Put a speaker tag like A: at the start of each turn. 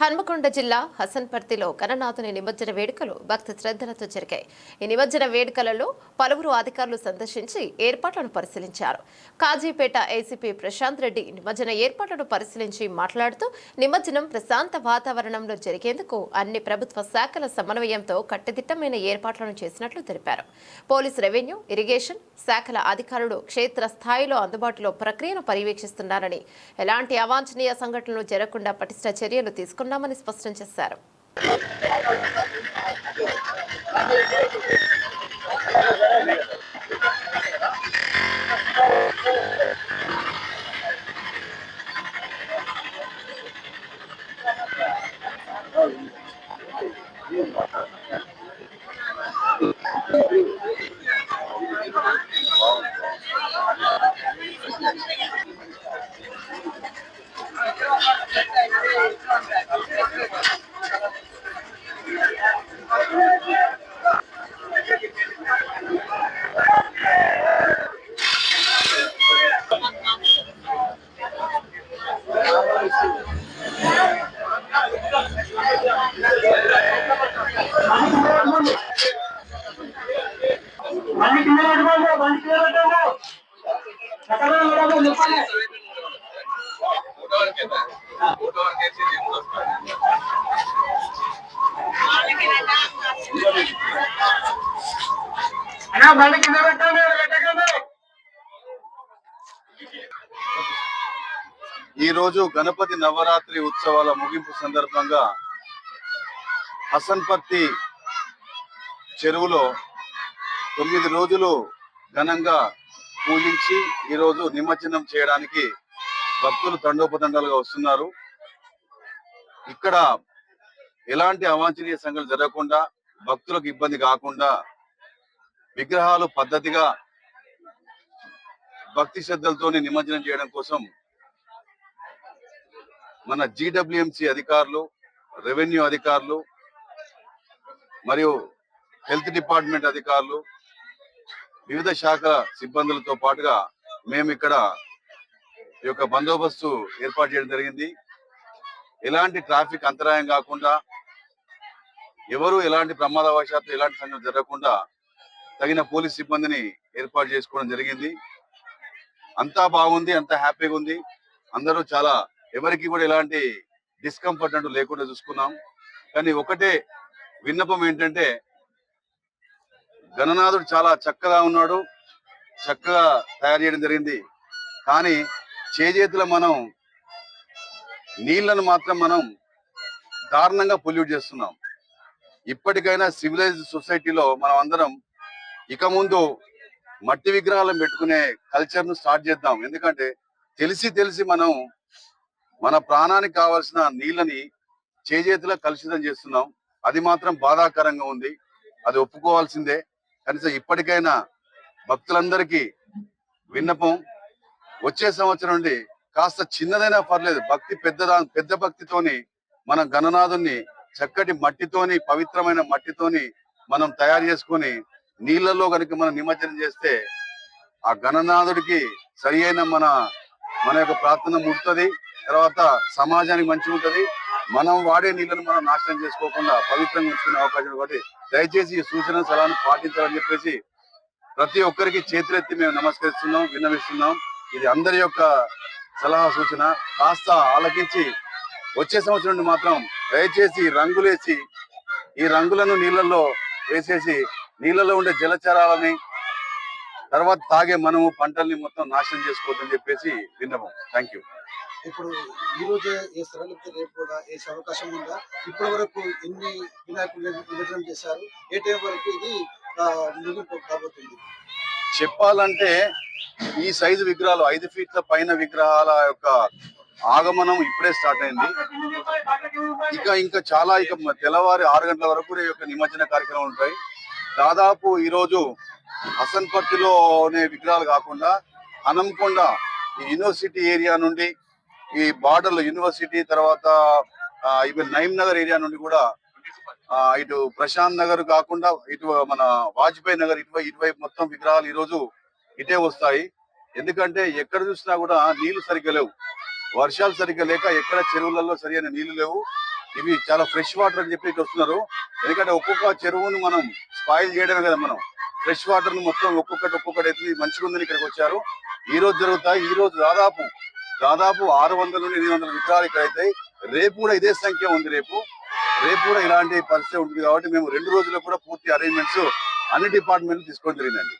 A: హన్మకొండ జిల్లా హసన్పర్తిలో గణనాథుని నిమజ్జన వేడుకలు భక్త శ్రద్ధలతో జరిగాయి. ఈ నిమజ్జన వేడుకలలో పలువురు అధికారులు సందర్శించి ఏర్పాట్లను పరిశీలించారు. కాజీపేట ఏసీపీ ప్రశాంత్ రెడ్డి నిమజ్జన ఏర్పాట్లను పరిశీలించి మాట్లాడుతూ నిమజ్జనం ప్రశాంత వాతావరణంలో జరిగేందుకు అన్ని ప్రభుత్వ శాఖల సమన్వయంతో కట్టుదిట్టమైన ఏర్పాట్లను చేసినట్లు తెలిపారు. పోలీస్ రెవెన్యూ ఇరిగేషన్ శాఖల అధికారులు క్షేత్ర స్థాయిలో అందుబాటులో ప్రక్రియను పర్యవేక్షిస్తున్నారని ఎలాంటి అవాంఛనీయ సంఘటనలు జరగకుండా పటిష్ట చర్యలు తీసుకున్నామని స్పష్టం చేశారు
B: ఈ రోజు గణపతి నవరాత్రి ఉత్సవాల ముగింపు సందర్భంగా హసన్పర్తి చెరువులో తొమ్మిది రోజులు ఘనంగా పూజించి ఈ రోజు నిమజ్జనం చేయడానికి భక్తులు తండోపతండాలుగా వస్తున్నారు. ఇక్కడ ఎలాంటి అవాంఛనీయ సంఘటనలు జరగకుండా భక్తులకు ఇబ్బంది కాకుండా విగ్రహాలు పద్ధతిగా భక్తి శ్రద్ధలతోనే నిమజ్జనం చేయడం కోసం మన జీడబ్ల్యూఎంసీ అధికారులు రెవెన్యూ అధికారులు మరియు హెల్త్ డిపార్ట్మెంట్ అధికారులు వివిధ శాఖల సిబ్బందులతో పాటుగా మేము ఇక్కడ ఈ యొక్క బందోబస్తు ఏర్పాటు చేయడం జరిగింది. ఎలాంటి ట్రాఫిక్ అంతరాయం కాకుండా ఎవరు ఎలాంటి ప్రమాదవశాత్తు ఎలాంటి సంఘటన జరగకుండా తగిన పోలీస్ సిబ్బందిని ఏర్పాటు చేసుకోవడం జరిగింది. అంతా బాగుంది అంతా హ్యాపీగా ఉంది. అందరూ చాలా ఎవరికి కూడా ఎలాంటి డిస్కంఫర్ట్ అంటూ లేకుండా చూసుకున్నాం. కానీ ఒకటే విన్నపం ఏంటంటే గణనాథుడు చాలా చక్కగా ఉన్నాడు చక్కగా తయారు చేయడం జరిగింది. కానీ చేజేతుల మనం నీళ్ళను మాత్రం మనం దారుణంగా పొల్యూట్ చేస్తున్నాం. ఇప్పటికైనా సివిలైజ్ సొసైటీలో మనం అందరం ఇక ముందు మట్టి విగ్రహాలను పెట్టుకునే కల్చర్ను స్టార్ట్ చేద్దాం. ఎందుకంటే తెలిసి తెలిసి మనం మన ప్రాణానికి కావాల్సిన నీళ్ళని చేజేతులా కలుషితం చేస్తున్నాం. అది మాత్రం బాధాకరంగా ఉంది. అది ఒప్పుకోవాల్సిందే. కనీసం ఇప్పటికైనా భక్తులందరికీ విన్నపం వచ్చే సంవత్సరం నుండి కాస్త చిన్నదైనా పర్లేదు భక్తి పెద్దదా పెద్ద భక్తితోని మన గణనాథుని చక్కటి మట్టితోని పవిత్రమైన మట్టితోని మనం తయారు చేసుకొని నీళ్ళలో కనుక మనం నిమజ్జనం చేస్తే ఆ గణనాథుడికి సరి అయిన మన మన యొక్క ప్రార్థన ముడుతుంది తర్వాత సమాజానికి మంచి ఉంటుంది. మనం వాడే నీళ్ళను మనం నాశనం చేసుకోకుండా పవిత్రంగా ఉంచుకునే అవకాశం కాబట్టి దయచేసి ఈ సూచన సలహాను పాటించాలని చెప్పేసి ప్రతి ఒక్కరికి చేతులెత్తి మేము నమస్కరిస్తున్నాం విన్నవిస్తున్నాం. ఇది అందరి యొక్క సలహా సూచన. కాస్త ఆలకించి వచ్చే సంవత్సరం నుండి మాత్రం దయచేసి రంగులేసి ఈ రంగులను నీళ్ళల్లో వేసేసి నీళ్ళలో ఉండే జలచరాలని తర్వాత తాగే మనము పంటల్ని మొత్తం నాశనం చేసుకోవద్దని చెప్పేసి విన్నపం. థ్యాంక్ యూ
C: ఇప్పుడు ఈ రోజే వేస్తారా? లేకపోతే రేపు కూడా వేసే అవకాశం ఉందా? ఇప్పటి వరకు ఎన్ని వినాయకులు నిమజ్జనం చేశారు? ఏ టైం వరకు ఇది
B: చెప్పాలంటే ఈ సైజు విగ్రహాలు ఐదు ఫీట్ల పైన విగ్రహాల యొక్క ఆగమనం ఇప్పుడే స్టార్ట్ అయింది. ఇక ఇంకా చాలా ఇక తెల్లవారి ఆరు గంటల వరకు ఈ యొక్క నిమజ్జన కార్యక్రమాలు ఉంటాయి. దాదాపు ఈ రోజు విగ్రహాలు కాకుండా హనంకొండ ఈ యూనివర్సిటీ ఏరియా నుండి ఈ బార్డర్ యూనివర్సిటీ తర్వాత ఆ, ఈవెన్ నగర్ ఏరియా నుండి కూడా ఇటు ప్రశాంత్ నగర్ కాకుండా ఇటు మన వాజ్పేయి నగర్ ఇటువై ఇటువైపు మొత్తం విగ్రహాలు ఈ రోజు ఇటే వస్తాయి. ఎందుకంటే ఎక్కడ చూసినా కూడా నీళ్ళు సరిగ్గా లేవు. వర్షాలు సరిగ్గా లేక ఎక్కడ చెరువులలో సరైన నీళ్ళు లేవు. ఇవి చాలా ఫ్రెష్ వాటర్ అని చెప్పి వస్తున్నారు. ఎందుకంటే ఒక్కొక్క చెరువును మనం స్పాయిల్ చేయడమే కదా మనం. ఫ్రెష్ వాటర్ను మొత్తం ఒక్కొక్కటి ఒక్కొక్కటి అయితే మంచిగా ఉందని ఇక్కడికి వచ్చారు. ఈ రోజు జరుగుతాయి. ఈ రోజు దాదాపు దాదాపు ఆరు వందల నుండి ఎనిమిది వందల విగ్రహాలు ఇక్కడ అయితే రేపు కూడా ఇదే సంఖ్య ఉంది రేపు. రేపు కూడా ఇలాంటి పరిస్థితి ఉంటుంది కాబట్టి మేము రెండు రోజుల్లో కూడా పూర్తి అరేంజ్మెంట్స్ అన్ని డిపార్ట్మెంట్లు తీసుకోవడం జరిగిందండి